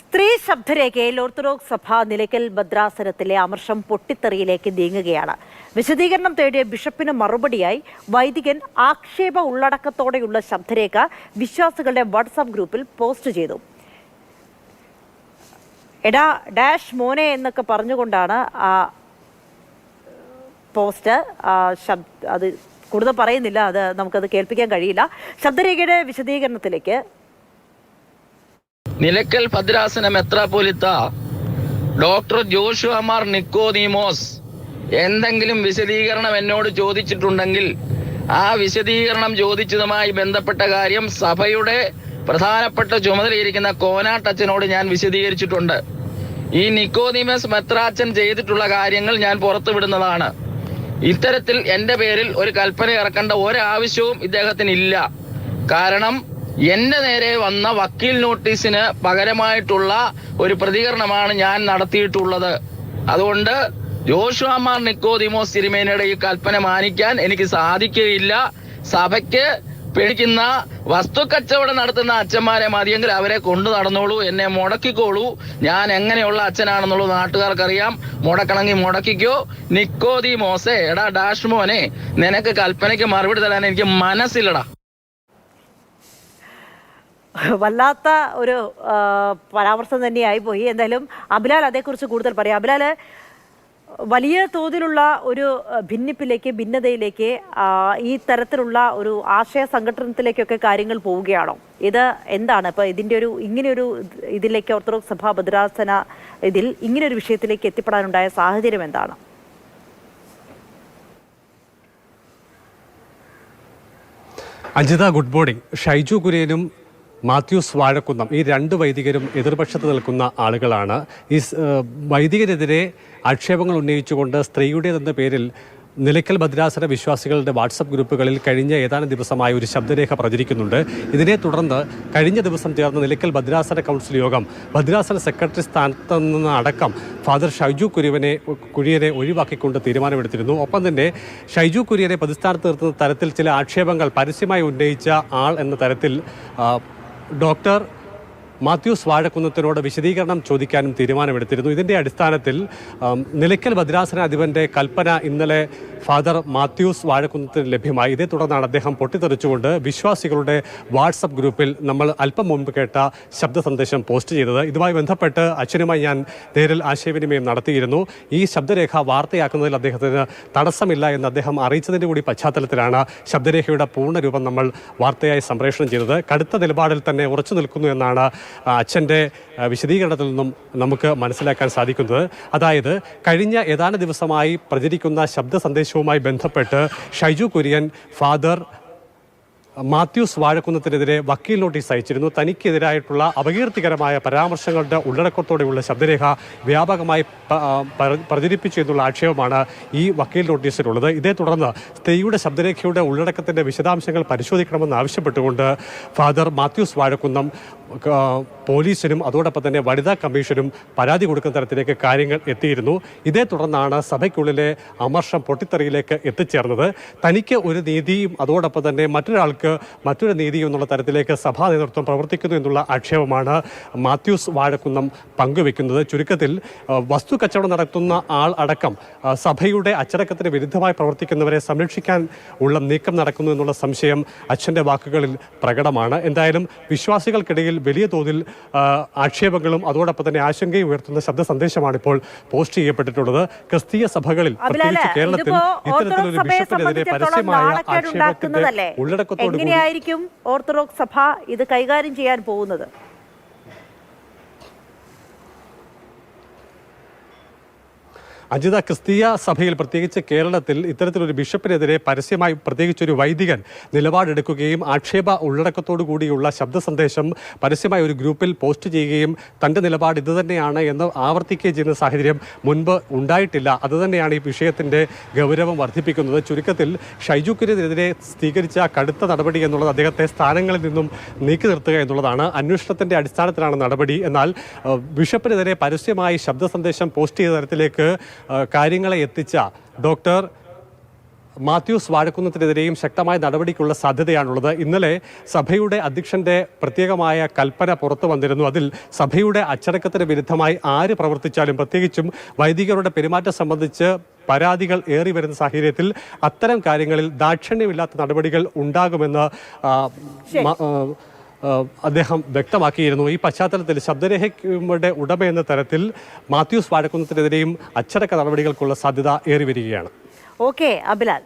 സ്ത്രീ ശബ്ദരേഖയിൽ ഓർത്തഡോക്സ് സഭ നിലയ്ക്കൽ ഭദ്രാസനത്തിലെ അമർഷം പൊട്ടിത്തെറിയിലേക്ക് നീങ്ങുകയാണ്. വിശദീകരണം തേടിയ ബിഷപ്പിന് മറുപടിയായി വൈദികൻ ആക്ഷേപ ഉള്ളടക്കത്തോടെയുള്ള ശബ്ദരേഖ വിശ്വാസികളുടെ വാട്സാപ്പ് ഗ്രൂപ്പിൽ പോസ്റ്റ് ചെയ്തു. എടാ ഡാഷ് മോനെ എന്നൊക്കെ പറഞ്ഞുകൊണ്ടാണ് ആ പോസ്റ്റ് അത് കൂടുതൽ പറയുന്നില്ല അത് നമുക്കത് കേൾപ്പിക്കാൻ കഴിയില്ല. ശബ്ദരേഖയുടെ വിശദീകരണത്തിലേക്ക് നിലക്കൽ ഭദ്രാസന മെത്രാപോലിത്ത ഡോക്ടർ ജോഷുവ മാർ നിക്കോദീമോസ് എന്തെങ്കിലും വിശദീകരണം എന്നോട് ചോദിച്ചിട്ടുണ്ടെങ്കിൽ ആ വിശദീകരണം ചോദിച്ചതുമായി ബന്ധപ്പെട്ട കാര്യം സഭയുടെ പ്രധാനപ്പെട്ട ചുമതലയിരിക്കുന്ന കോനാട്ടച്ചനോട് ഞാൻ വിശദീകരിച്ചിട്ടുണ്ട്. ഈ നിക്കോദീമസ് മെത്രാച്ചൻ ചെയ്തിട്ടുള്ള കാര്യങ്ങൾ ഞാൻ പുറത്തുവിടുന്നതാണ്. ഇത്തരത്തിൽ എന്റെ പേരിൽ ഒരു കൽപ്പന ഇറക്കേണ്ട ഒരാവശ്യവും ഇദ്ദേഹത്തിന് ഇല്ല കാരണം എന്റെ നേരെ വന്ന വക്കീൽ നോട്ടീസിന് പകരമായിട്ടുള്ള ഒരു പ്രതികരണമാണ് ഞാൻ നടത്തിയിട്ടുള്ളത്. അതുകൊണ്ട് ജോഷുമാർ നിക്കോദിമോസ് തിരുമേനയുടെ ഈ കൽപ്പന മാനിക്കാൻ എനിക്ക് സാധിക്കുകയില്ല. സഭയ്ക്ക് പേടിക്കുന്ന വസ്തുക്കച്ചവടം നടത്തുന്ന അച്ഛന്മാരെ മതിയെങ്കിൽ അവരെ കൊണ്ടു നടന്നോളൂ എന്നെ മുടക്കിക്കോളൂ. ഞാൻ എങ്ങനെയുള്ള അച്ഛനാണെന്നുള്ളത് നാട്ടുകാർക്കറിയാം. മുടക്കണമെങ്കിൽ മുടക്കിക്കോ. നിക്കോദി മോസേ എടാ ഡാഷ്മോനെ നിനക്ക് കൽപ്പനയ്ക്ക് മറുപടി തരാൻ എനിക്ക് മനസ്സില്ലടാ. വല്ലാത്ത ഒരു പരാമർശം തന്നെയായി പോയി. എന്തായാലും അബിലാൽ അതേക്കുറിച്ച് കൂടുതൽ പറയാം. അബിലാൽ വലിയ തോതിലുള്ള ഒരു ഭിന്നിപ്പിലേക്ക് ഭിന്നതയിലേക്ക് ഈ തരത്തിലുള്ള ഒരു ആശയ സംഘടനത്തിലേക്കൊക്കെ കാര്യങ്ങൾ പോവുകയാണോ? ഇത് എന്താണ്? ഇപ്പൊ ഇതിന്റെ ഒരു ഇങ്ങനെയൊരു ഇതിലേക്ക് ഓർത്തഡോക്സ് സഭ ഭദ്രാസന ഇതിൽ ഇങ്ങനെയൊരു വിഷയത്തിലേക്ക് എത്തിപ്പെടാനുണ്ടായ സാഹചര്യം എന്താണ്? Anjitha good morning. ഷൈജു കുര്യനും മാത്യൂസ് വാഴക്കുന്നം ഈ രണ്ട് വൈദികരും എതിർപക്ഷത്ത് നിൽക്കുന്ന ആളുകളാണ്. ഈ വൈദികരെതിരെ ആക്ഷേപങ്ങൾ ഉന്നയിച്ചുകൊണ്ട് സ്ത്രീയുടേതെന്ന പേരിൽ നിലയ്ക്കൽ ഭദ്രാസന വിശ്വാസികളുടെ വാട്സപ്പ് ഗ്രൂപ്പുകളിൽ കഴിഞ്ഞ ഏതാനും ദിവസമായി ഒരു ശബ്ദരേഖ പ്രചരിക്കുന്നുണ്ട്. ഇതിനെ തുടർന്ന് കഴിഞ്ഞ ദിവസം ചേർന്ന നിലയ്ക്കൽ ഭദ്രാസന കൗൺസിൽ യോഗം ഭദ്രാസന സെക്രട്ടറി സ്ഥാനത്ത് നിന്ന് അടക്കം ഫാദർ ഷൈജു കുര്യവനെ കുര്യനെ ഒഴിവാക്കിക്കൊണ്ട് തീരുമാനമെടുത്തിരുന്നു. ഒപ്പം തന്നെ ഷൈജു കുര്യനെ പ്രതിസ്ഥാനത്ത് നിർത്തുന്ന തരത്തിൽ ചില ആക്ഷേപങ്ങൾ പരസ്യമായി ഉന്നയിച്ച ആൾ എന്ന തരത്തിൽ ഡോക്ടർ മാത്യൂസ് വാഴക്കുന്നത്തിനോട് വിശദീകരണം ചോദിക്കാനും തീരുമാനമെടുത്തിരുന്നു. ഇതിന്റെ അടിസ്ഥാനത്തിൽ നിലയ്ക്കൽ ഭദ്രാസന അധിപന്റെ കൽപ്പന ഇന്നലെ ഫാദർ മാത്യൂസ് വാഴക്കുന്നത്തിന് ലഭ്യമായി. ഇതേ തുടർന്നാണ് അദ്ദേഹം പൊട്ടിത്തെറിച്ചുകൊണ്ട് വിശ്വാസികളുടെ വാട്സപ്പ് ഗ്രൂപ്പിൽ നമ്മൾ അല്പം മുമ്പ് കേട്ട ശബ്ദ സന്ദേശം പോസ്റ്റ് ചെയ്തത്. ഇതുമായി ബന്ധപ്പെട്ട് അച്ഛനുമായി ഞാൻ നേരിൽ ആശയവിനിമയം നടത്തിയിരുന്നു. ഈ ശബ്ദരേഖ വാർത്തയാക്കുന്നതിൽ അദ്ദേഹത്തിന് തടസ്സമില്ല എന്ന് അദ്ദേഹം അറിയിച്ചതിന്റെ കൂടി പശ്ചാത്തലത്തിലാണ് ശബ്ദരേഖയുടെ പൂർണരൂപം നമ്മൾ വാർത്തയായി സംപ്രേഷണം ചെയ്തത്. കടുത്ത നിലപാടിൽ തന്നെ ഉറച്ചു നിൽക്കുന്നു എന്നാണ് അച്ഛന്റെ വിശദീകരണത്തിൽ നിന്നും നമുക്ക് മനസ്സിലാക്കാൻ സാധിക്കുന്നത്. അതായത് കഴിഞ്ഞ ഏതാനും ദിവസമായി പ്രചരിക്കുന്ന ശബ്ദ സന്ദേശവുമായി ബന്ധപ്പെട്ട് ഷൈജു കുര്യൻ ഫാദർ മാത്യൂസ് വാഴക്കുന്നതിനെതിരെ വക്കീൽ നോട്ടീസ് അയച്ചിരുന്നു. തനിക്കെതിരായിട്ടുള്ള അപകീർത്തികരമായ പരാമർശങ്ങളുടെ ഉള്ളടക്കത്തോടെയുള്ള ശബ്ദരേഖ വ്യാപകമായി പ്രചരിപ്പിച്ചു എന്നുള്ള ആക്ഷേപമാണ് ഈ വക്കീൽ നോട്ടീസിലുള്ളത്. ഇതേ തുടർന്ന് സ്ത്രീയുടെ ശബ്ദരേഖയുടെ ഉള്ളടക്കത്തിന്റെ വിശദാംശങ്ങൾ പരിശോധിക്കണമെന്ന് ആവശ്യപ്പെട്ടുകൊണ്ട് ഫാദർ മാത്യൂസ് വാഴക്കുന്നം പോലീസിനും അതോടൊപ്പം തന്നെ വനിതാ കമ്മീഷനും പരാതി കൊടുക്കുന്ന തരത്തിലേക്ക് കാര്യങ്ങൾ എത്തിയിരുന്നു. ഇതേ തുടർന്നാണ് സഭയ്ക്കുള്ളിലെ അമർഷം പൊട്ടിത്തെറിയിലേക്ക് എത്തിച്ചേർന്നത്. തനിക്ക് ഒരു നീതിയും അതോടൊപ്പം തന്നെ മറ്റൊരാൾക്ക് മറ്റൊരു നീതിയും എന്നുള്ള തരത്തിലേക്ക് സഭാ നേതൃത്വം പ്രവർത്തിക്കുന്നു എന്നുള്ള ആക്ഷേപമാണ് മാത്യൂസ് വാഴക്കുന്നം പങ്കുവെക്കുന്നത്. ചുരുക്കത്തിൽ വസ്തു കച്ചവടം നടത്തുന്ന ആൾ അടക്കം സഭയുടെ അച്ചടക്കത്തിന് വിരുദ്ധമായി പ്രവർത്തിക്കുന്നവരെ സംരക്ഷിക്കാൻ ഉള്ള നീക്കം നടക്കുന്നു എന്നുള്ള സംശയം അച്ഛന്റെ വാക്കുകളിൽ പ്രകടമാണ്. എന്തായാലും വിശ്വാസികൾക്കിടയിൽ വലിയ തോതിൽ ആക്ഷേപങ്ങളും അതോടൊപ്പം തന്നെ ആശങ്കയും ഉയർത്തുന്ന ശബ്ദ സന്ദേശമാണ് ഇപ്പോൾ പോസ്റ്റ് ചെയ്യപ്പെട്ടിട്ടുള്ളത്. ക്രിസ്തീയ സഭകളിൽ പ്രത്യേകിച്ച് കേരളത്തിൽ ഇത്തരത്തിലൊരു ബിഷപ്പിനെതിരെ പരസ്യമായ ആക്ഷേപത്തിന്റെ ഉള്ളടക്കത്തോടുകൂടി എങ്ങനെയായിരിക്കും ഓർത്തഡോക്സ് സഭ ഇത് കൈകാര്യം ചെയ്യാൻ പോകുന്നത്? അജിത ക്രിസ്തീയ സഭയിൽ പ്രത്യേകിച്ച് കേരളത്തിൽ ഇത്തരത്തിലൊരു ബിഷപ്പിനെതിരെ പരസ്യമായി പ്രത്യേകിച്ച് ഒരു വൈദികൻ നിലപാടെടുക്കുകയും ആക്ഷേപ ഉള്ളടക്കത്തോടു കൂടിയുള്ള ശബ്ദ സന്ദേശം പരസ്യമായി ഒരു ഗ്രൂപ്പിൽ പോസ്റ്റ് ചെയ്യുകയും തന്റെ നിലപാട് ഇതുതന്നെയാണ് എന്ന് ആവർത്തിക്കുകയും ചെയ്യുന്ന സാഹചര്യം മുൻപ് ഉണ്ടായിട്ടില്ല. അതുതന്നെയാണ് ഈ വിഷയത്തിന്റെ ഗൗരവം വർദ്ധിപ്പിക്കുന്നത്. ചുരുക്കത്തിൽ ഷൈജുക്കിനെതിരെ സ്വീകരിച്ച കടുത്ത നടപടി എന്നുള്ളത് അദ്ദേഹത്തെ സ്ഥാനങ്ങളിൽ നിന്നും നീക്കി നിർത്തുക എന്നുള്ളതാണ്. അന്വേഷണത്തിന്റെ അടിസ്ഥാനത്തിലാണ് നടപടി. എന്നാൽ ബിഷപ്പിനെതിരെ പരസ്യമായി ശബ്ദ സന്ദേശം പോസ്റ്റ് ചെയ്ത തരത്തിലേക്ക് കാര്യങ്ങളെ എത്തിച്ച ഡോക്ടർ മാത്യൂസ് വാഴക്കുന്നതിനെതിരെയും ശക്തമായ നടപടിക്കുള്ള സാധ്യതയാണുള്ളത്. ഇന്നലെ സഭയുടെ അധ്യക്ഷന്റെ പ്രത്യേകമായ കൽപ്പന പുറത്തു വന്നിരുന്നു. അതിൽ സഭയുടെ അച്ചടക്കത്തിന് വിരുദ്ധമായി ആര് പ്രവർത്തിച്ചാലും പ്രത്യേകിച്ചും വൈദികരുടെ പെരുമാറ്റം സംബന്ധിച്ച് പരാതികൾ ഏറി വരുന്ന സാഹചര്യത്തിൽ അത്തരം കാര്യങ്ങളിൽ ദാക്ഷിണ്യമില്ലാത്ത നടപടികൾ ഉണ്ടാകുമെന്ന് അദ്ദേഹം വ്യക്തമാക്കിയിരുന്നു. ഈ പശ്ചാത്തലത്തിൽ ശബ്ദരേഖയുടെ ഉടമ എന്ന തരത്തിൽ മാത്യൂസ് വാഴക്കുന്നതിനെതിരെയും അച്ചടക്ക നടപടികൾക്കുള്ള സാധ്യത ഏറി വരികയാണ് ഓക്കെ അബിലാൽ.